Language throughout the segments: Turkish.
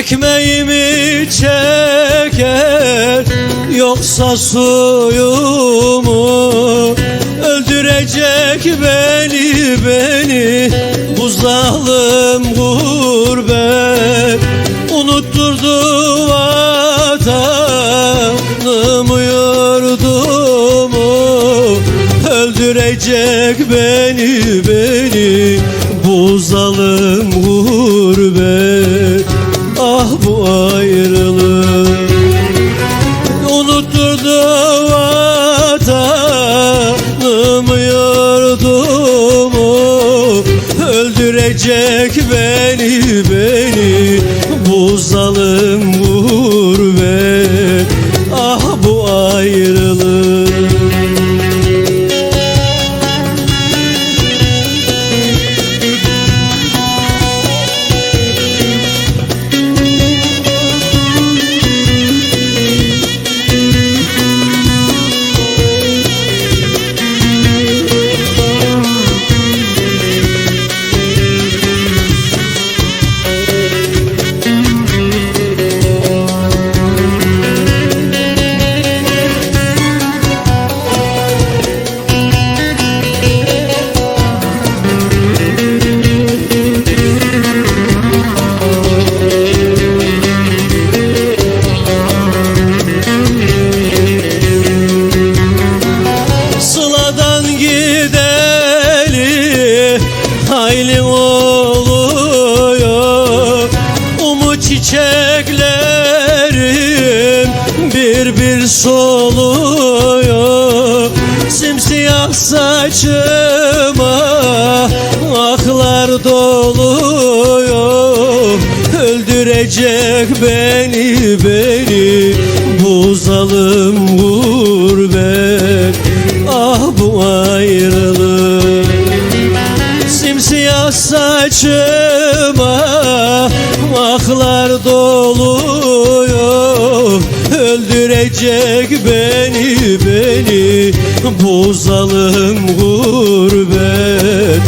Ekmeğimi çeker yoksa suyumu Öldürecek beni beni. Bu zalim gurbet Unutturdu vatanımı yurdumu Öldürecek beni beni. Bu zalim gurbet Ah bu ayrılık. Unutturdu vatanımı yurdumu Öldürecek beni beni bu zalim gurbet çiçeklerim bir bir soluyor. Simsiyah saçıma aklar doluyor. Öldürecek beni beni bu zalim gurbet saçıma aklar doluyor. Öldürecek beni beni bu zalim gurbet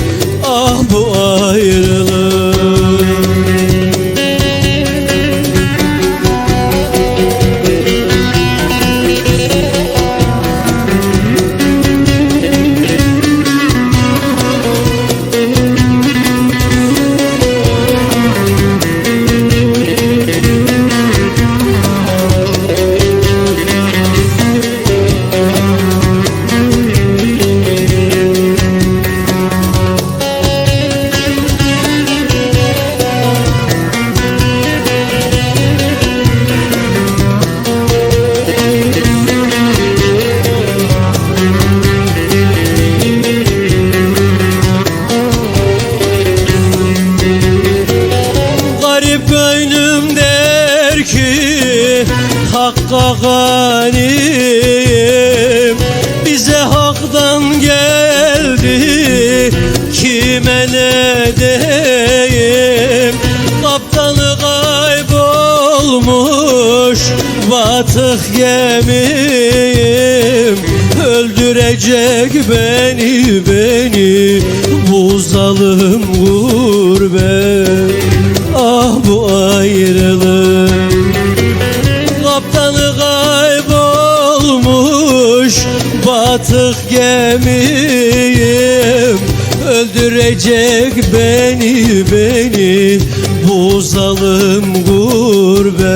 Hakka ganiyim Bize haktan geldi. Kime ne diyeyim? Kaptanı kaybolmuş Batık gemiyim. Öldürecek beni beni Bu zalim gurbet. Ah bu ayrılık Batık gemiyim Öldürecek beni beni. Bu zalim gurbet